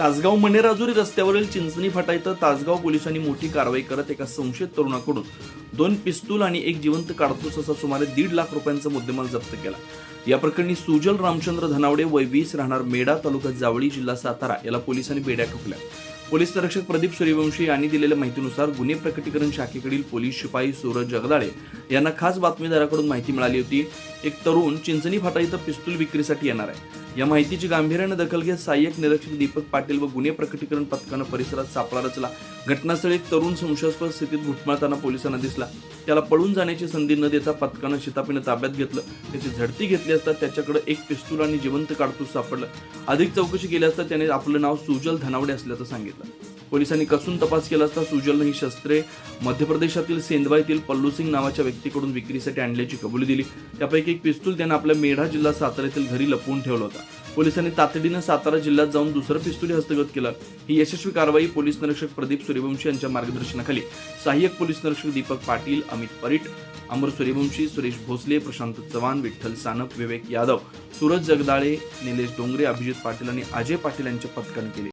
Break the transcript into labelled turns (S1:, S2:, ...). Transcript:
S1: तासगाव मनेराजुरी रस्त्यावरील चिंचणी फाटा इथं तासगाव पोलिसांनी मोठी कारवाई करत एका संशयित तरुणाकडून दोन पिस्तूल आणि एक जिवंत काडतूस असा सुमारे दीड लाख रुपयांचा मुद्देमाल जप्त केला. या प्रकरणी सुजल रामचंद्र धनावडे वय वीस राहणार मेडा तालुका जावळी जिल्हा सातारा याला पोलिसांनी बेड्या ठोकल्या. पोलीस निरीक्षक प्रदीप सूर्यवंशी यांनी दिलेल्या माहितीनुसार गुन्हे प्रकटीकरण शाखेकडील पोलीस शिपाई सूरज जगदाळे यांना खास बातमीदाराकडून माहिती मिळाली होती. एक तरुण चिंचणी फाटा इथं पिस्तूल विक्रीसाठी येणार आहे. या माहितीची गांभीर्याने दखल घेत सहाय्यक निरीक्षक दीपक पाटील व गुन्हे प्रकटीकरण पथकानं परिसरात सापळा रचला. घटनास्थळी एक तरुण संशयास्पद स्थितीत घुटमाळताना पोलिसांना दिसला. त्याला पळून जाण्याची संधी न देता पथकानं शितापीनं ताब्यात घेतलं. त्याची झडती घेतली असता त्याच्याकडे एक पिस्तूल आणि जिवंत काडतूस सापडलं. अधिक चौकशी केली असता त्याने आपलं नाव सुजल धनावडे असल्याचं सांगितलं. पोलिसांनी कसून तपास केला असता सुजलनं ही शस्त्रे मध्य प्रदेशातील सेंदवा येथील पल्लू सिंग नावाच्या व्यक्तीकडून विक्रीसाठी आणल्याची कबुली दिली. त्यापैकी एक पिस्तूल त्यानं आपल्या मेढा जिल्हा सातारा येथील घरी लपवून ठेवला होता. पोलिसांनी तातडीनं सातारा जिल्ह्यात जाऊन दुसरं पिस्तुली हस्तगत केलं. ही यशस्वी कारवाई पोलीस निरीक्षक प्रदीप सूर्यवंशी यांच्या मार्गदर्शनाखाली. सहाय्यक पोलीस निरीक्षक दीपक पाटील अमित परीट अमर सूर्यवंशी सुरेश भोसले प्रशांत चव्हाण विठ्ठल सानप विवेक यादव सूरज जगदाळे निलेश डोंगरे अभिजित पाटील आणि अजय पाटील यांच्या पथकाने केले.